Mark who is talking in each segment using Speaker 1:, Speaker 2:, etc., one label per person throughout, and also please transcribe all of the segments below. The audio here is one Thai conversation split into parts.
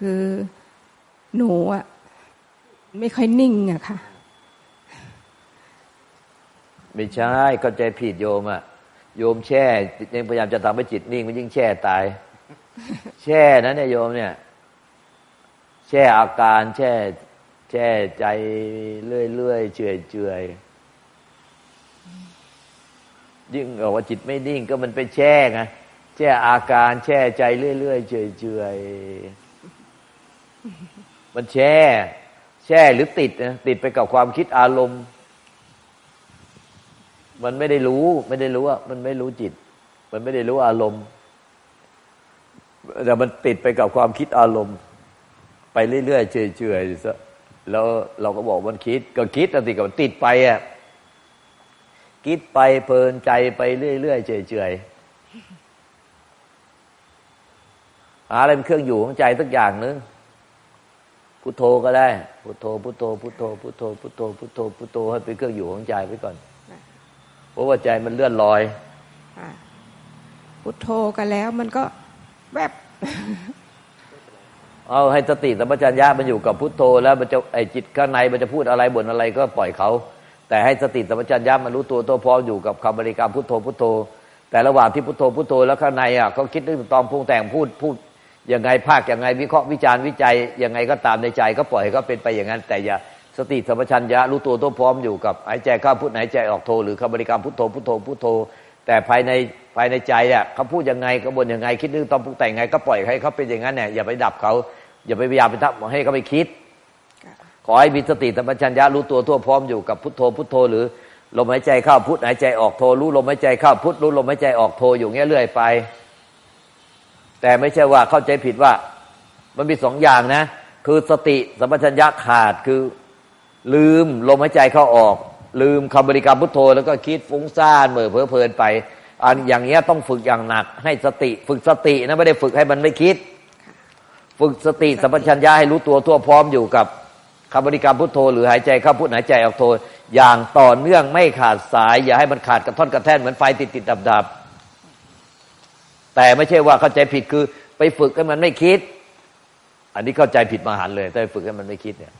Speaker 1: ค่ะคือหนูอะไม่ค่อยนิ่งอะค่ะ
Speaker 2: ไม่ใช่เข้าใจผิดโยมอะโยมแช่ยังพยายามจะทำให้จิตนิ่งมันยิ่งแช่ตาย แช่นะเนี่ยโยมเนี่ย แช่อาการแช่ แช่ใจเรื่อยๆเฉอยเฉอยๆยิ่งบอกว่าจิตไม่นิ่งก็มันไปแช่ไงแช่อาการแช่ใจเรื่อยๆเฉอยเฉอยๆ มันแช่ แช่หรือติดนะติดไปกับความคิดอารมณ์ มันไม่ได้รู้ไม่ได้รู้ว่ามันไม่รู้จิต มันไม่ได้รู้อารมณ์ แต่มันติดไปกับความคิดอารมณ์ ไปเรื่อยๆเฉยๆซะแล้วเราก็บอกมันคิด ก็คิดแต่ติกับมันติดไปอะคิดไปเพลินใจไปเรื่อยๆเฉยๆหาอะไรเป็นเครื่องอยู่ของใจสักอย่างนึง พุทโธก็ได้ พุทโธ พุทโธ พุทโธ พุทโธ พุทโธ พุทโธ พุทโธให้เป็นเครื่องอยู่ของใจไปก่อน เพราะว่าใจมันเลื่อนลอย
Speaker 1: ค่ะพุทโธกันแล้วมันก็แวบ
Speaker 2: เอาให้สติสัมปชัญญะมันอยู่กับพุทโธ แล้วมันจะไอจิตข้างในมันจะพูดอะไรบ่นอะไรก็ปล่อยเขา แต่ให้สติสัมปชัญญะมันรู้ตัวตัวพร้อมอยู่กับคำบริกรรมพุทโธพุทโธ แต่ระหว่างที่พุทโธพุทโธแล้วข้างในอะเขาคิดเรื่องตอมปรุงแต่งพูดพูด ยังไงภาคยังไงวิเคราะห์วิจารณ์วิจัยยังไงก็ตามในใจ ก็ปล่อยให้เขาเป็นไปอย่างนั้น แต่อย่าสติสัมปชัญญะรู้ตัวตัวพร้อมอยู่กับหายใจเข้าพุทหายใจออกโธหรือคำบริกรรมพุทโธพุทโธพุทโธ แต่ภายในภายในใจอะเขาพูดยังไงเขาบ่นยังไง คิดเรื่องตอมปรุงแต่งยังไง ก็ปล่อยให้เขาเป็นอย่างนั้นเนี่ยอย่าไปดับเขาอย่าไปพยายามไปทำให้เขาไปคิด ขอให้มีสติสัมปชัญญะรู้ตัวทั่วพร้อมอยู่กับพุทโธพุทโธ หรือลมหายใจเข้าพุทหายใจออกโธรู้ลมหายใจเข้าพุทรู้ลมหายใจออกโธอยู่เงี้ยเรื่อยไป แต่ไม่ใช่ว่าเข้าใจผิดว่า มันมีสองอย่างนะ คือสติสัมปชัญญะขาดคือลืมลมหายใจเข้าออก ลืมคำบริกรรมพุทโธ แล้วก็คิดฟุ้งซ่านเหม่อเพ้อเพลินไป อันอย่างเงี้ยต้องฝึกอย่างหนัก ให้สติ ฝึกสตินะไม่ได้ฝึกให้มันไม่คิด ฝึกสติสัมปชัญญะให้รู้ตัวทั่วพร้อมอยู่กับคำบริกรรมพุทโธ หรือหายใจเข้าพุทหายใจออกโธอย่างต่อเนื่องไม่ขาดสาย อย่าให้มันขาดกระท่อนกระแท่นเหมือนไฟติดติดดับดับ แต่ไม่ใช่ว่าเข้าใจผิดคือ ไปฝึกให้มันไม่คิด อันนี้เข้าใจผิดมหันต์เลยแต่ฝึกให้มันไม่คิดเนี่ย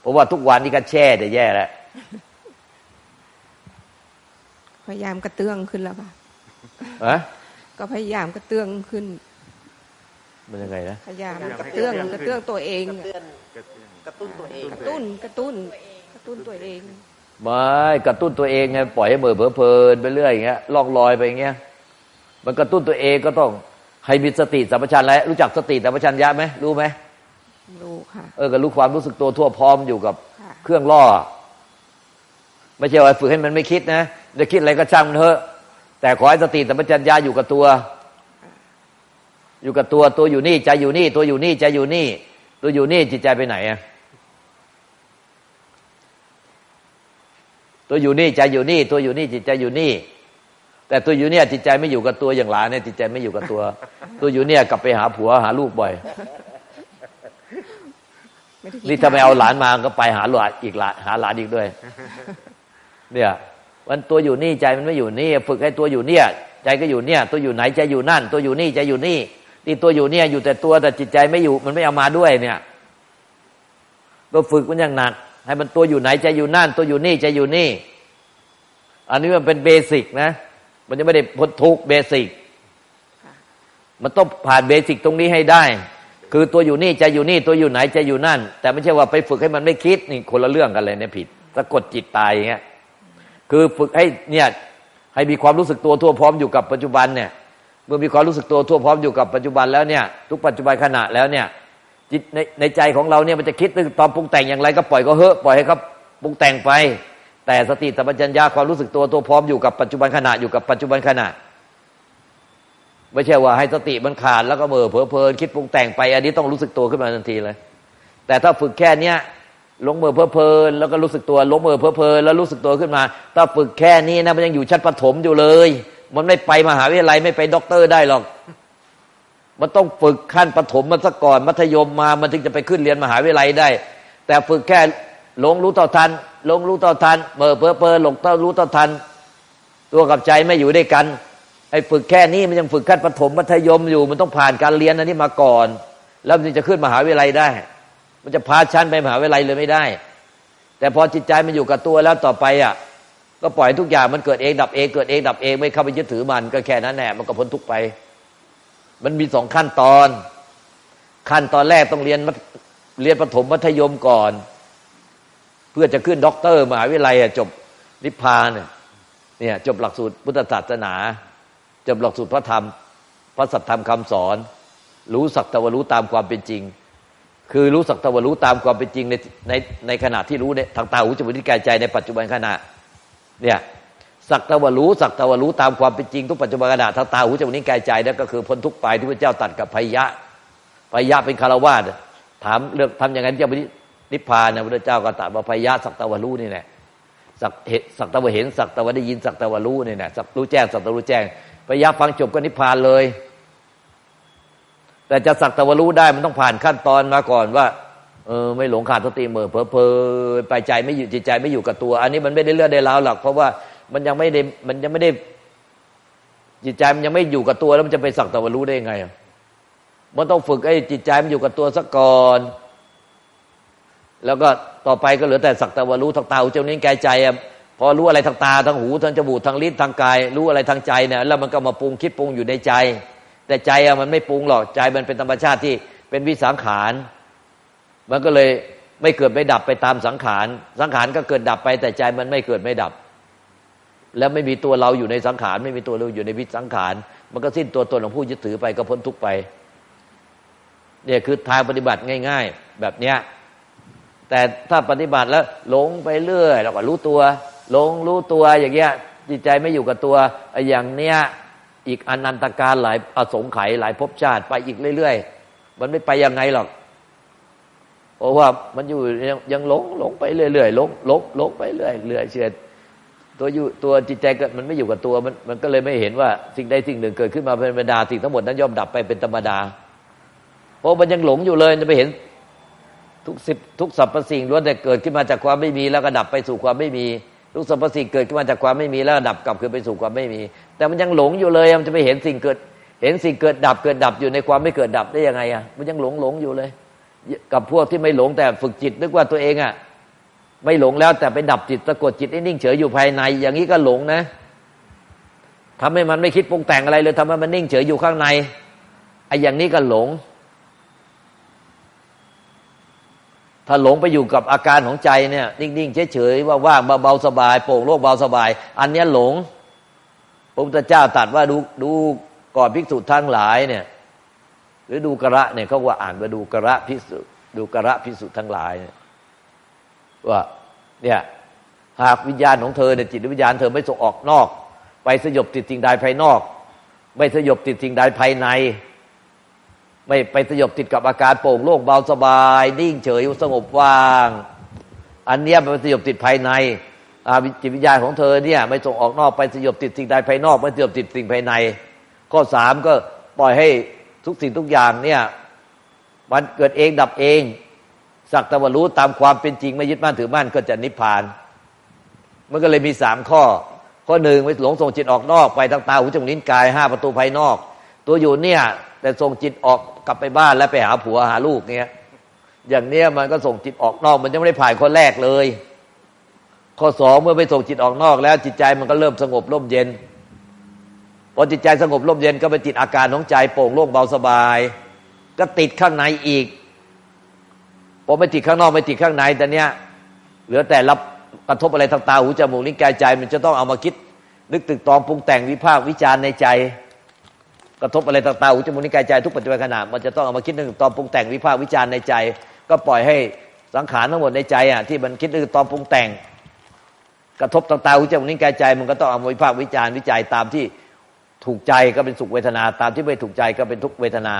Speaker 2: เพราะว่าทุกวันนี้ก็แช่แต่แย่แล้ว
Speaker 1: พยายามกระเตื้องขึ้นแล้วค่ะ
Speaker 2: อะ
Speaker 1: ก็พยายามกระเตื้องขึ้น
Speaker 2: มันยังไงนะ
Speaker 1: พยายามกระเตื้องกระเตื้องตัวเอง
Speaker 3: กระเตื้อนกระตุ้นตัวเอง
Speaker 1: กระตุ้นกระตุ้นกระตุ้นตัวเอง
Speaker 2: ไม่กระตุ้นตัวเองไงปล่อยให้เบื่อเผลอเพลินไปเรื่อยอย่างเงี้ยล่องลอยไปอย่างเงี้ย มันกระตุ้นตัวเองก็ต้องให้มีสติสัมปชัญญะรู้จักสติสัมปชัญญะไหมรู้ไหม
Speaker 1: รู้ค่ะ
Speaker 2: เออก็รู้ความรู้สึกตัวทั่วพร้อมอยู่กับ
Speaker 1: ค่ะ
Speaker 2: เครื่องล่อ ไม่ใช่ว่าฝึกให้มันไม่คิดนะจะคิดอะไรก็ช่างมันเถอะ แต่ขอให้สติสัมปชัญญะอยู่กับตัว อยู่กับตัวตัวอยู่นี่ใจอยู่นี่ ตัวอยู่นี่ใจอยู่นี่ ตัวอยู่นี่จิตใจไปไหนอะตัวอยู่นี่ใจอยู่นี่ ตัวอยู่นี่จิตใจอยู่นี่ แต่ตัวอยู่เนี่ยจิตใจไม่อยู่กับตัวอย่างหลานเนี่ยจิตใจไม่อยู่กับตัว ตัวอยู่เนี่ยกลับไปหาผัวหาลูกบ่อย
Speaker 1: ไม่ได้คิด
Speaker 2: นี่ถ้าไม่เอาหลานมาก็ไปหาหลานอีกหลานหาหลานอีกด้วย เนี่ยมันตัวอยู่นี่ใจมันไม่อยู่นี่ ฝึกให้ตัวอยู่เนี่ย ใจก็อยู่เนี่ย ตัวอยู่ไหนใจอยู่นั่น ตัวอยู่นี่ใจอยู่นี่นี่ตัวอยู่เนี่ยอยู่แต่ตัวแต่จิตใจไม่อยู่มันไม่เอามาด้วยเนี่ยก็ฝึกมันอย่างหนัก ให้มันตัวอยู่ไหนใจอยู่นั่น ตัวอยู่นี่ใจอยู่นี่ อันนี้มันเป็นเบสิกนะ มันจะไม่ได้พ้นทุกเบสิกมันต้องผ่านเบสิกตรงนี้ให้ได้ คือตัวอยู่นี่ใจอยู่นี่ตัวอยู่ไหนใจอยู่นั่น แต่ไม่ใช่ว่าไปฝึกให้มันไม่คิดนี่คนละเรื่องกันเลยเนี่ยผิดสะกดจิตตายอย่างเงี้ยคือฝึกให้เนี่ยให้มีความรู้สึกตัวทั่วพร้อมอยู่กับปัจจุบันเนี่ยเมื่อมีความรู้สึกตัวทั่วพร้อมอยู่กับปัจจุบันแล้วเนี่ย ทุกปัจจุบันขณะแล้วเนี่ยจิตในในใจของเราเนี่ยมันจะคิดนึกตอนปรุงแต่งอย่างไรก็ปล่อยก็เฮอะปล่อยให้เขาปรุงแต่งไป แต่สติสัมปชัญญะความรู้สึกตัวตัวพร้อมอยู่กับปัจจุบันขณะอยู่กับปัจจุบันขณะ ไม่ใช่ว่าให้สติมันขาดแล้วก็เบอเผลอเพลินคิดปรุงแต่งไป อันนี้ต้องรู้สึกตัวขึ้นมาทันทีเลย แต่ถ้าฝึกแค่เนี้ยลงมือเพลิเพลินแล้วก็รู้สึกตัวลงมือเพลิเพลินแล้วรู้สึกตัวขึ้นมา ถ้าฝึกแค่นี้นะมันยังอยู่ชั้นประถมอยู่เลย มันไม่ไปมหาวิทยาลัยไม่ไปด็อกเตอร์ได้หรอก มันต้องฝึกขั้นประถมมันซะก่อนมัธยมมา มันถึงจะไปขึ้นเรียนมหาวิทยาลัยได้ แต่ฝึกแค่หลงรู้ต่อทัน ลงรู้ต่อทันเบอเพลิเพลินหลงต้ารู้ต่อทัน ตัวกับใจไม่อยู่ด้วยกันไอ้ฝึกแค่นี้มันยังฝึกขั้นประถมมัธยมอยู่ มันต้องผ่านการเรียนอันนี้มาก่อน แล้วมันจะขึ้นมหาวิทยาลัยได้ มันจะพาชั้นไปมหาวิทยาลัยเลยไม่ได้ แต่พอจิตใจมันอยู่กับตัวแล้วต่อไปอะก็ปล่อยทุกอย่างมันเกิดเองดับเองเกิดเองดับเองไม่เข้าไปยึดถือมัน ก็แค่นั้นแหละมันก็พ้นทุกไป มันมีสองขั้นตอน ขั้นตอนแรกต้องเรียนเรียนประถมมัธยมก่อน พื่อจะขึ้นด็อกเตอร์มหาวิทยาลัยจบนิพพานเนี่ยจบหลักสูตรพุทธศาสนา จบหลักสูตรพระธรรม พระสัทธรรมคำสอน รู้สักแตวรู้ตามความเป็นจริง คือรู้สักแตวรู้ตามความเป็นจริงในในในขณะที่รู้เนี่ยทางตาหูจมูกลิ้นกายใจในปัจจุบันขณะเนี่ยสักแตวรู้สักแตวรู้ตามความเป็นจริงทุกปัจจุบันขณะทางตาหูจมูกลิ้นกายใจนั่นก็คือพ้นทุกไปที่พระเจ้าตัดกับพยะพยะเป็นคารวาสถามเรื่องทำอย่างนั้นจะไป นิพพานนะพระเจ้าก็ตรัสว่าพยะสักแตวรู้นี่แหละสักเห็นสักแตวเห็นสักแตวได้ยินสักแตวรู้นี่แหละสักรู้แจ้งสักตวารู้แจ้งพยะฟังจบก็นิพพานเลย แต่จะสักแตวรู้ได้มันต้องผ่านขั้นตอนมาก่อนว่าเออไม่หลงขาดสติเหม่อเพอเพอไปใจไม่อยู่จิตใจไม่อยู่กับตัว อันนี้มันไม่ได้เลือดได้ราวหรอกเพราะว่ามันยังไม่ได้มันยังไม่ได้ จิตใจมันยังไม่อยู่กับตัวแล้วมันจะไปสักแตวรู้ได้ยังไงมันต้องฝึกให้จิตใจมันอยู่กับตัวสักก่อน แล้วก็ต่อไปก็เหลือแต่สักแตวารู้ทางตาหูจมูกนิ้วกายใจอะพอรู้อะไรทางตาทางหูทางจมูกทางลิ้นทางกาย รู้อะไรทางใจเนี่ยแล้วมันก็มาปรุงคิดปรุงอยู่ในใจ แต่ใจอะมันไม่ปรุงหรอกใจมันเป็นธรรมชาติที่เป็นวิสังขาร มันก็เลยไม่เกิดไม่ดับไปตามสังขาร สังขารก็เกิดดับไป แต่ใจมันไม่เกิดไม่ดับ แล้วไม่มีตัวเราอยู่ในสังขาร ไม่มีตัวเราอยู่ในวิสังขาร มันก็สิ้นตัวตนของผู้ยึดถือไปก็พ้นทุกไป เนี่ยคือทางปฏิบัติง่าย ๆ แบบเนี้ย แต่ถ้าปฏิบัติแล้วหลงไปเรื่อยแล้วก็รู้ตัวหลงรู้ตัวอย่างเงี้ยจิตใจไม่อยู่กับตัวอย่างเนี้ยอีกอนันตการหลายอสงไขยหลายภพชาติไปอีกเรื่อยๆ มันไม่ไปยังไงหรอกเพราะว่ามันอยู่ยังหลงหลงไปเรื่อยๆหลงหลงหลงไปเรื่อยเรื่อยเชื่อตัวอยู่ตัวจิตใจก็มันไม่อยู่กับตัวมันมันก็เลยไม่เห็นว่าสิ่งใดสิ่งหนึ่งเกิดขึ้นมาเป็นธรรมดาสิ่งทั้งหมดนั้นย่อมดับไปเป็นธรรมดา เพราะมันยังหลงอยู่เลยจะไปเห็น ทุกสิบทุกสรรพสิ่งล้วนแต่เกิดขึ้นมาจากความไม่มีแล้วก็ดับไปสู่ความไม่มี ทุกสรรพสิ่งเกิดขึ้นมาจากความไม่มีแล้วดับกลับคืนไปสู่ความไม่มี แต่มันยังหลงอยู่เลยมันจะไปเห็นสิ่งเกิด เห็นสิ่งเกิดดับเกิดดับอยู่ในความไม่เกิดดับได้ยังไงอะมันยังหลงหลงอยู่เลย กับพวกที่ไม่หลงแต่ฝึกจิตนึกว่าตัวเองอะไม่หลงแล้วแต่ไปดับจิตสะกดจิตให้นิ่งเฉยอยู่ภายใน อย่างนี้ก็หลงนะทำให้มันไม่คิดปรุงแต่งอะไรเลยทำให้มันนิ่งเฉยอยู่ข้างในไอ้อย่างนี้ก็หลง ถ้าหลงไปอยู่กับอาการของใจเนี่ยนิ่งๆเฉยๆว่าว่างเบาๆสบายโปร่งโล่งเบาสบาย อันเนี้ยหลงพระพุทธเจ้าตรัสว่าดูดูก่อนภิกษุทั้งหลายเนี่ย หรือดูกระเนี่ยเขาว่าอ่านว่าดูกระภิกษุดูกระภิกษุทั้งหลายเนี่ยว่าเนี่ยหากวิญญาณของเธอเนี่ยจิตวิญญาณเธอไม่ส่งออกนอก ไปสยบติดสิ่งใดภายนอก ไม่สยบติดสิ่งใดภายใน ไม่ไปสยบติดกับอาการโปร่งโล่งเบาสบาย นิ่งเฉยสงบว่าง อันเนี้ยไปสยบติดภายในจิตวิญญาณของเธอเนี่ย ไม่ส่งออกนอกไปสยบติดสิ่งใดภายนอก ไม่สยบติดสิ่งภายใน ข้อสามก็ปล่อยให้ทุกสิ่งทุกอย่างเนี่ย มันเกิดเองดับเองสักแต่ว่ารู้ตามความเป็นจริง ไม่ยึดมั่นถือมั่นก็จะนิพพาน มันก็เลยมีสามข้อ ข้อหนึ่งไม่หลงส่งจิตออกนอก ไปทางตาหูจมูกลิ้นกายห้าประตูภายนอก ตัวอยู่เนี่ย แต่ส่งจิตออก กลับไปบ้านแล้วไปหาผัวหาลูกเนี่ยอย่างเนี้ยมันก็ส่งจิตออกนอก มันยังไม่ได้ผ่านข้อแรกเลย ข้อสองเมื่อไปส่งจิตออกนอกแล้ว จิตใจมันก็เริ่มสงบร่มเย็นพอจิตใจสงบร่มเย็นก็ไปติดอาการของใจโปร่งโล่งเบาสบาย ก็ติดข้างในอีกพอไม่ติดข้างนอกไม่ติดข้างในแต่เนี้ยเหลือแต่รับกระทบอะไรทางตาหูจมูกลิ้นกายใจ มันจะต้องเอามาคิด นึกตึกตองปรุงแต่งวิพากษ์วิจารณ์ในใจ กระทบอะไรทางตาหูจมูกลิ้นกายใจทุกปัจจุบันขณะมันจะต้องเอามาคิดนึกตองปรุงแต่งวิพากษ์วิจารณ์ในใจ ก็ปล่อยให้สังขารทั้งหมดในใจอะที่มันคิดนึกตองปรุงแต่ง กระทบทางตาหูจมูกลิ้นกายใจ มันก็ต้องเอามาวิพากษ์วิจารณ์วิจัยตามที่ถูกใจก็เป็นสุขเวทนา ตามที่ไม่ถูกใจก็เป็นทุกเวทนา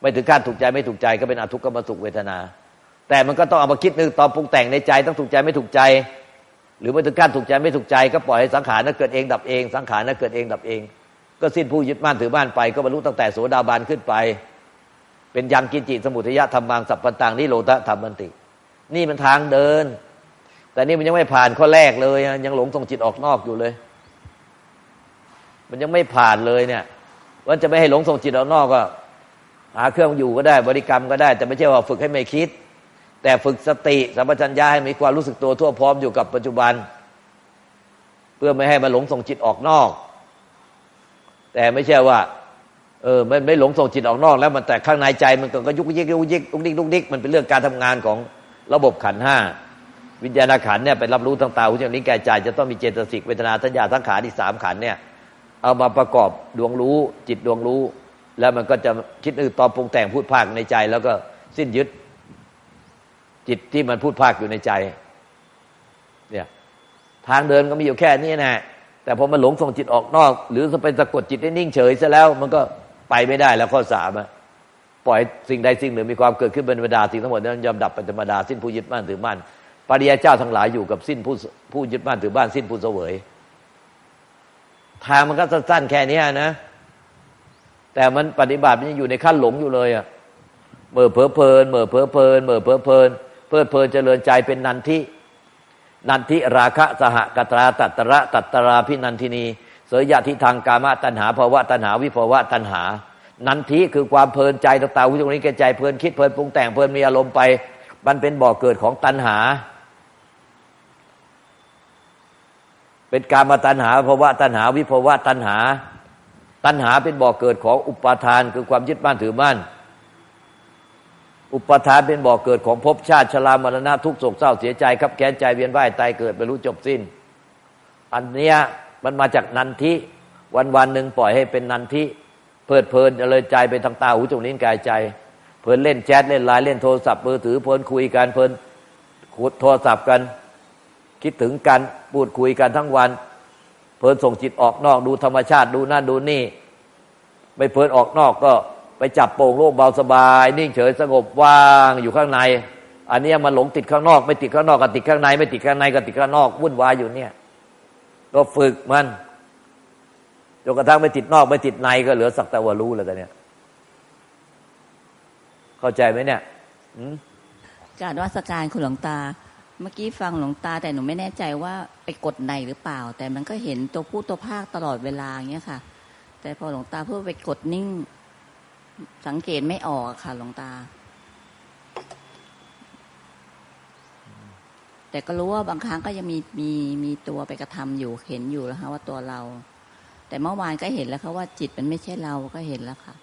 Speaker 2: ไม่ถึงขั้นถูกใจไม่ถูกใจก็เป็นอทุกขมสุขเวทนา แต่มันก็ต้องเอามาคิดนึกตอนปรุงแต่งในใจต้องถูกใจไม่ถูกใจ หรือไม่ถึงขั้นถูกใจไม่ถูกใจ ก็ปล่อยให้สังขารนั้นเกิดเองดับเอง สังขารนั้นเกิดเองดับเอง ก็สิ้นผู้ยึดมั่นถือมั่นไป ก็บรรลุตั้งแต่โสดาบันขึ้นไป เป็นยังกินจิสมุทยะธรรมังสัพพันตังนิโรธธรรมบันติ นี่มันทางเดิน แต่นี่มันยังไม่ผ่านข้อแรกเลย ยังหลงส่งจิตออกนอกอยู่เลย มันยังไม่ผ่านเลยเนี่ยว่าจะไม่ให้หลงส่งจิตออกนอกก็หาเครื่องอยู่ก็ได้บริกรรมก็ได้ แต่ไม่ใช่ว่าฝึกให้ไม่คิด แต่ฝึกสติสัมปชัญญะให้มีความรู้สึกตัวทั่วพร้อมอยู่กับปัจจุบัน เพื่อไม่ให้มันหลงส่งจิตออกนอก แต่ไม่ใช่ว่า เออไม่ไม่หลงส่งจิตออกนอก แล้วมันแต่ข้างในใจมันก็ยุกยิกยุกยิกลุกดิกลุกดิกมันเป็นเรื่องการทำงานของระบบขันห้าวิญญาณขันเนี่ยไปรับรู้ทางตาหูจมูกลิ้นกายใจ จะต้องมีเจตสิกเวทนาสัญญาทั้งขาที่สามขันเนี่ย เอามาประกอบดวงรู้ จิตดวงรู้ แล้วมันก็จะคิดอื่นตอนปรุงแต่งพูดภาคในใจ แล้วก็สิ้นยึดจิตที่มันพูดภาคอยู่ในใจ เนี่ย ทางเดินก็มีอยู่แค่นี้นะ แต่พอมันหลงส่งจิตออกนอก หรือไปสะกดจิตให้นิ่งเฉยซะแล้ว มันก็ไปไม่ได้แล้วข้อสามอะปล่อยสิ่งใดสิ่งหนึ่งมีความเกิดขึ้นเป็นธรรมดาสิ่งทั้งหมดนั้นยอมดับเป็นธรรมดาสิ้นผู้ยึดมั่นถือมั่นปริยาเจ้าทั้งหลายอยู่กับสิ้นผู้ผู้ยึดมั่นถือบ้านสิ้นผู้เสวย ทางมันก็สั้นๆแค่นี้นะ แต่มันปฏิบัติมันยังอยู่ในขั้นหลงอยู่เลยอะเมื่อเพอเพลินเมื่อเพอเพลินเมื่อเพอเพลินเพลิดเพลินเจริญใจเป็นนันทิ นันทิราคะสหกตราตัตระตัตราพินันทินี เสยยะทิทางกามะตัณหาภาวะตัณหาวิภาวะตัณหา นันทิคือความเพลินใจต่าตาวิจารณ์แก่ใจเพลินคิดเพลินปรุงแต่งเพลินมีอารมณ์ไป มันเป็นบ่อเกิดของตัณหา เป็นการมาตัณหาภาวะตัณหาวิภาวะตัณหา ตัณหาเป็นบ่อเกิดของอุปาทานคือความยึดมั่นถือมั่น อุปทานเป็นบ่อเกิดของภพชาติชรามรณะทุกโศกเศร้าเสียใจครับแค้นใจเวียนว่ายตายเกิดไม่รู้จบสิ้น อันเนี้ยมันมาจากนันทิวันวันหนึ่งปล่อยให้เป็นนันทิเพลิดเพลินเจริญใจไปทางตาหูจมูกลิ้นกายใจ เพลินเล่นแชทเล่นไลน์เล่นโทรศัพท์มือถือเพลินคุยกันเพลินขุดโทรศัพท์กัน คิดถึงกันพูดคุยกันทั้งวัน เพลินส่งจิตออกนอกดูธรรมชาติดูนั่นดูนี่ ไม่เพลินออกนอกก็ ไปจับโป่งโล่งเบาสบาย นิ่งเฉยสงบว่างอยู่ข้างใน อันนี้มันหลงติดข้างนอก ไม่ติดข้างนอกก็ติดข้างใน ไม่ติดข้างในก็ติดข้างนอกวุ่นวายอยู่เนี่ย ก็ฝึกมันจนกระทั่งไม่ติดนอกไม่ติดในก็เหลือสักแต่ว่ารู้แล้วกันเนี่ย เข้าใจไหมเนี่ยอ
Speaker 4: การวัสการคุณหลวงตา เมื่อกี้ฟังหลวงตา แต่หนูไม่แน่ใจว่าไปกดในหรือเปล่า แต่มันก็เห็นตัวผู้ตัวภาคตลอดเวลาอย่างเงี้ยค่ะ แต่พอหลวงตาพูดไปกดนิ่ง สังเกตไม่ออกอะค่ะหลวงตา แต่ก็รู้ว่าบางครั้งก็ยังมีมีมีตัวไปกระทำอยู่เห็นอยู่แล้วค่ะว่าตัวเรา แต่เมื่อวานก็เห็นแล้วค่ะว่าจิตมันไม่ใช่เราก็เห็นแล้วค่ะ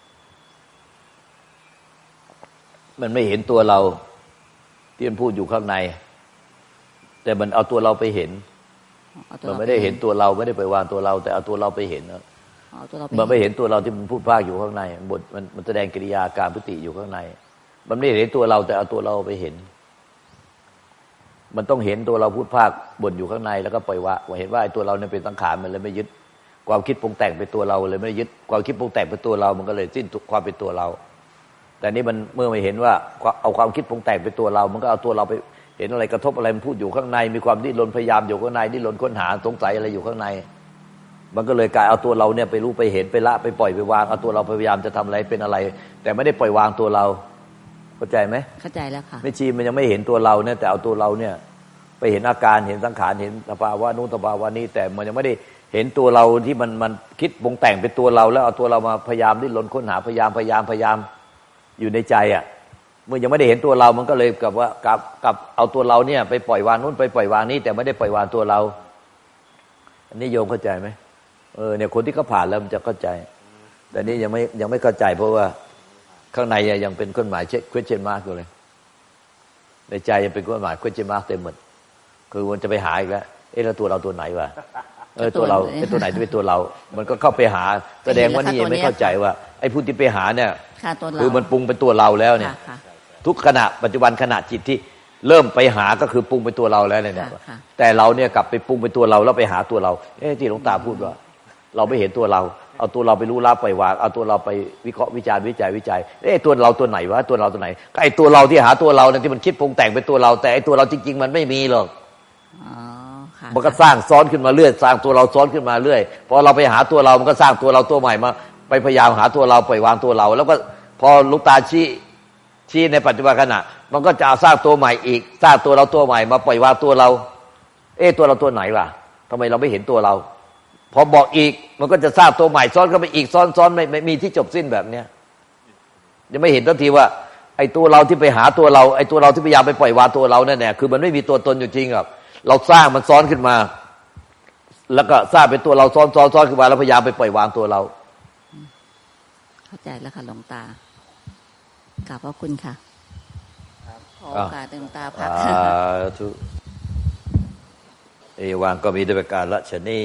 Speaker 2: มันไม่เห็นตัวเรา ที่มันพูดอยู่ข้างใน แต่มันเอาตัวเราไปเห็น
Speaker 4: เอาตัว
Speaker 2: มัน
Speaker 4: เรา
Speaker 2: ไม่ได้เห็นตัวเราไม่ได้ไปวางตัวเรา แต่เอาตัวเราไปเห็นนะ มันไม่เห็นตัวเราที่มันพูดภาคอยู่ข้างในบทมันมันแสดงกิริยาการพฤติอยู่ข้างใน มันไม่เห็นตัวเราแต่เอาตัวเราไปเห็น มันต้องเห็นตัวเราพูดภาคบ่นอยู่ข้างในแล้วก็ปล่อยวาเห็นว่าไอ้ตัวเราเนี่ยเป็นสังขารมันเลยไม่ยึด ความคิดปรุงแต่งเป็นตัวเราเลยไม่ยึด ความคิดปรุงแต่งเป็นตัวเรา มันก็เลยสิ้นความเป็นตัวเรา แต่นี่มันเมื่อไม่เห็นว่าเอาความคิดปรุงแต่งเป็นตัวเรา มันก็เอาตัวเราไปเห็นอะไรกระทบอะไรมันพูดอยู่ข้างใน มีความดิ้นรนพยายามอยู่ข้างในดิ้นรนค้นหาสงสัยอะไรอยู่ข้างใน มันก็เลยกลายเอาตัวเราเนี่ยไปรู้ไปเห็นไปละไปปล่อยไปวางเอาตัวเราพยายามจะทำอะไรเป็นอะไร แต่ไม่ได้ปล่อยวางตัวเรา เข้าใจไหม
Speaker 4: เข้าใจแล้วค่ะ
Speaker 2: ไม่ชีมันยังไม่เห็นตัวเราเนี่ยแต่เอาตัวเราเนี่ยไปเห็นอาการเห็นสังขารเห็นสภาวะนู้นสภาวะนี้ แต่มันยังไม่ได้เห็นตัวเราที่มันมันคิดปรุงแต่งเป็นตัวเรา แล้วเอาตัวเรามาพยายามดิ้นรนค้นหาพยายามพยายามพยายามอยู่ในใจอะเมื่อยังไม่ได้เห็นตัวเรามันก็เลยกับว่ากับกับเอาตัวเราเนี่ย ไปปล่อยวางนู้นไปปล่อยวางนี้ แต่ไม่ได้ปล่อยวางตัวเรา อันนี้โยมเข้าใจไหม เออเนี่ยคนที่เขาผ่านแล้วมันจะเข้าใจ แต่นี่ยังไม่ยังไม่เข้าใจ เพราะว่าข้างในยังเป็นก้นหมายเช็ค question mark อยู่เลย ในใจยังเป็นก้นหมาย question mark เต็มหมด คือมันจะไปหาอีกแล้วเอ๊ะแล้วตัวเราตัวไหนวะเออตัวเราไอ้ตัวไหนที่เป็นตัวเรา มันก็เข้าไปหา แสดงว่านี่ยังไม่เข้าใจว่าไอ้ผู้ที่ไปหาเนี่ย
Speaker 4: ค่ะตัวเรา
Speaker 2: คือมันปรุงเป็นตัวเราแล้วเนี่ย
Speaker 4: ค่ะค่ะ
Speaker 2: ทุกขณะปัจจุบันขณะจิตที่เริ่มไปหาก็คือปรุงเป็นตัวเราแล้วเนี่ย
Speaker 4: ค่ะค่ะ
Speaker 2: แต่เราเนี่ยกลับไปปรุงเป็นตัวเราแล้วไปหาตัวเรา เอ๊ะที่หลวงตาพูดว่า เราไม่เห็นตัวเรา เอาตัวเราไปรู้ละปล่อยวางเอาตัวเราไปวิเคราะห์วิจารณ์วิจัยวิจัยเอ๊ะตัวเราตัวไหนวะตัวเราตัวไหนก็ไอ้ตัวเราที่หาตัวเราเนี่ยที่มันคิดปรุงแต่งเป็นตัวเรา แต่ไอ้ตัวเราจริง ๆ มันไม่มีหรอก
Speaker 4: อ๋อค่ะ
Speaker 2: มันก็สร้างซ้อนขึ้นมาเรื่อยสร้างตัวเราซ้อนขึ้นมาเรื่อยพอเราไปหาตัวเรามันก็สร้างตัวเราตัวใหม่มาไปพยายามหาตัวเราปล่อยวางตัวเรา แล้วก็พอลูกตาชี้ชี้ในปัจจุบันขณะ มันก็จะเอาสร้างตัวใหม่อีก สร้างตัวเราตัวใหม่มาปล่อยวางตัวเรา เอ๊ะตัวเราตัวไหนวะทำไมเราไม่เห็นตัวเรา พอบอกอีกมันก็จะสร้างตัวใหม่ซ้อนเข้าไปอีกซ้อนซ้อนไม่ไม่มีที่จบสิ้นแบบเนี้ยยังไม่เห็นทันทีว่า ไอ้ตัวเราที่ไปหาตัวเราไอ้ตัวเราที่พยายามไปปล่อยวางตัวเราเนี่ยแน่คือมันไม่มีตัวตนอยู่จริงหรอกเราสร้างมันซ้อนขึ้นมา แล้วก็สร้างเป็นตัวเราซ้อนซ้อนซ้อนขึ้นมาแล้วพยายามไปปล่อยวางตัวเรา
Speaker 4: เข้าใจแล้วค่ะหลวงตากราบพระคุณค่ะขอโอกาสหลวงตาพัก
Speaker 2: สาธุเอวังก็มีด้วยประการละชนี